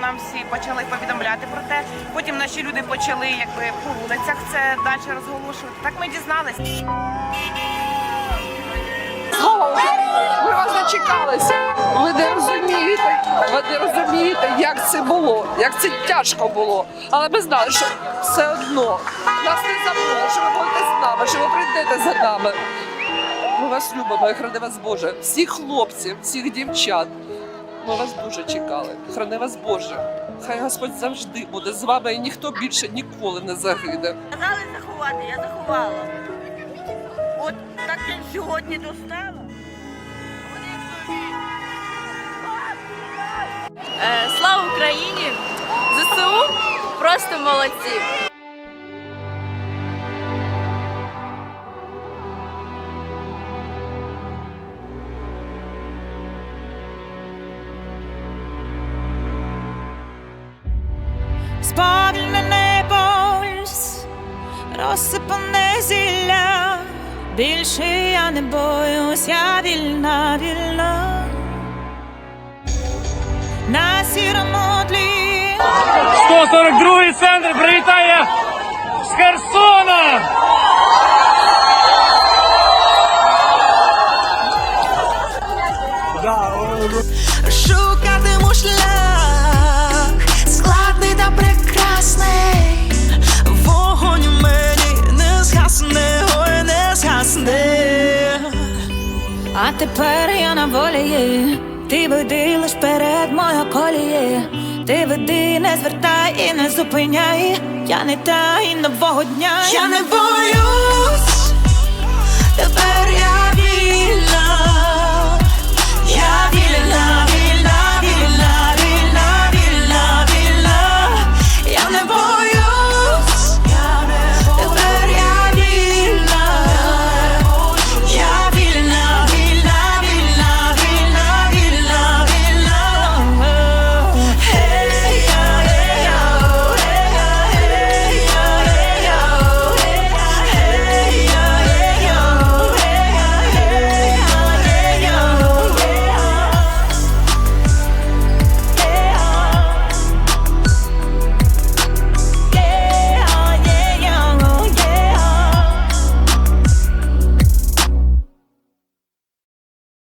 нам всі почали повідомляти про те. Потім наші люди почали якби по вулицях це далі розголошувати. Так ми дізналися. Ми вас зачекалися. Ви не розумієте, ви не розумієте, як це було, як це тяжко було. Але ми знали, що все одно нас не забули, що ви будете з нами, що ви прийдете за нами. Ми вас любимо і храни вас Боже. Всіх хлопців, всіх дівчат. Ми вас дуже чекали. Храни вас Боже. Хай Господь завжди буде з вами і ніхто більше ніколи не загине. Казали заховати, я заховала. От так я сьогодні достала. Е, Слава Україні! ЗСУ просто молодці! Сповільнений пульс, розсипане зілля. Більше я не боюсь, я вільна, вільна. На сірому тлі 142-й центр привітає з Херсона! шукатиму шлях, а тепер я на волі, ти веди лиш перед моя коліє, ти веди, не звертай і не зупиняй, я не та і нового дня, я не боюсь, тепер я.